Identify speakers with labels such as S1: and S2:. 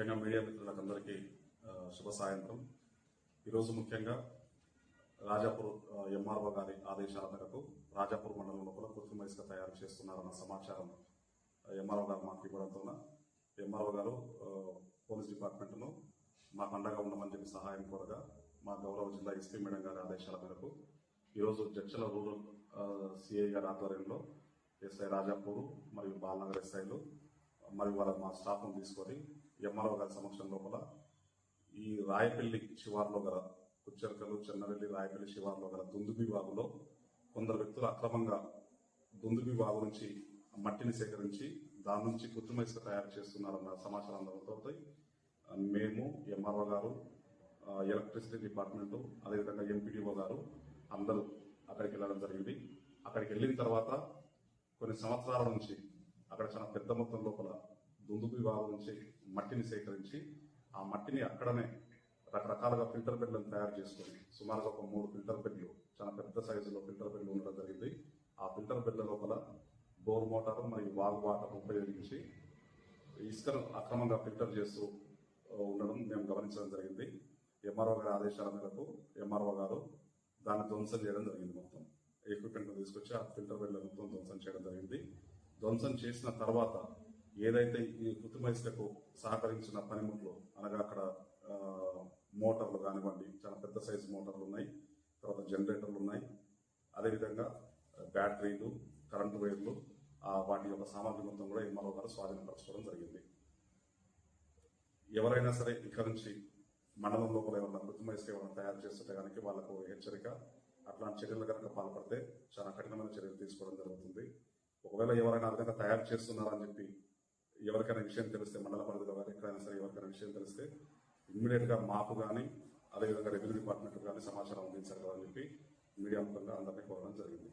S1: ముఖ్యంగా మీడియా మిత్రులకు అందరికీ శుభ సాయంత్రం. ఈరోజు ముఖ్యంగా రాజాపూర్ ఎంఆర్ఓ గారి ఆదేశాల మేరకు రాజాపూర్ మండలం లోపల కృత్రిమ ఇసుక తయారు చేస్తున్నారన్న సమాచారం ఎంఆర్ఓ గారు మాకు ఇవ్వడంతో ఎంఆర్ఓ గారు పోలీస్ డిపార్ట్మెంట్ను మాకు అండగా ఉండమని చెప్పి సహాయం కోరగా మా గౌరవ జిల్లా ఎస్పీ మేడం గారి ఆదేశాల మేరకు ఈరోజు జడ్చల రూరల్ సిఐ గారి ఆధ్వర్యంలో ఎస్ఐ రాజాపూర్ మరియు బాలనగర్ ఎస్ఐలు మరియు వాళ్ళ మా స్టాఫ్ను తీసుకొని ఎంఆర్ఓ గారి సమక్షం లోపల ఈ రాయపల్లి శివార్లో గల కుచ్చర్కలు చెన్నవెల్లి రాయపల్లి శివార్లో గల దుందుబి వాగులో కొందరు వ్యక్తులు అక్రమంగా దుందుబి వాగు నుంచి మట్టిని సేకరించి దాని నుంచి కృత్రిమ ఇసుక తయారు చేస్తున్నారన్న సమాచారం అందడంతో మేము ఎంఆర్ఓ గారు ఎలక్ట్రిసిటీ డిపార్ట్మెంట్ అదేవిధంగా ఎంపీడీఓ గారు అందరూ అక్కడికి వెళ్ళడం జరిగింది. అక్కడికి వెళ్ళిన తర్వాత కొన్ని సంవత్సరాల నుంచి అక్కడ చాలా పెద్ద మొత్తం లోపల దుందుబి వాగు నుంచి మట్టిని సేకరించి ఆ మట్టిని అక్కడనే రకరకాలుగా ఫిల్టర్ బెడ్లను తయారు చేసుకొని సుమారుగా ఒక మూడు ఫిల్టర్ బెడ్లు చాలా పెద్ద సైజులో ఫిల్టర్ బెడ్లు ఉండడం జరిగింది. ఆ ఫిల్టర్ బెడ్ల లోపల బోర్ మోటార్ మరియు వాగు వాటర్ ఉపయోగించి ఇసుకను అక్రమంగా ఫిల్టర్ చేస్తూ ఉండడం మేము గమనించడం జరిగింది. ఎంఆర్ఓ గారి ఆదేశాల మేరకు ఎంఆర్ఓ గారు దాన్ని ధ్వంసం చేయడం జరిగింది మొత్తం. ఎక్విప్మెంట్ తీసుకొచ్చి ఆ ఫిల్టర్ బెడ్ల మొత్తం ధ్వంసం చేయడం జరిగింది. ధ్వంసం చేసిన తర్వాత ఏదైతే ఈ కుతుమైస్లకు సహకరించిన పనిముట్లు అనగా అక్కడ మోటార్లు కానివ్వండి చాలా పెద్ద సైజు మోటార్లు ఉన్నాయి తర్వాత జనరేటర్లు ఉన్నాయి. అదేవిధంగా బ్యాటరీలు కరెంటు వైర్లు వాటి యొక్క సామాగ్రి మొత్తం కూడా ఎంఆర్ఓ గారు స్వాధీనపరచుకోవడం జరిగింది. ఎవరైనా సరే ఇక్కడ నుంచి మండలం లోపల ఎవరైనా కృత్రిమ ఎవరైనా తయారు చేస్తుంటే కనుక వాళ్ళకు హెచ్చరిక అట్లాంటి చర్యలు కనుక పాల్పడితే చాలా కఠినమైన చర్యలు తీసుకోవడం జరుగుతుంది. ఒకవేళ ఎవరైనా ఆ విధంగా తయారు చేస్తున్నారని చెప్పి ఎవరికైనా విషయం తెలిస్తే మండల పరిధిలో కానీ ఎక్కడైనా సరే ఎవరికైనా విషయం తెలిస్తే ఇమ్మీడియట్గా మాకు కానీ అదేవిధంగా రెవెన్యూ డిపార్ట్మెంట్ కానీ సమాచారం అందించగలరని చెప్పి మీడియా ముఖంగా అందరినీ కోరడం జరిగింది.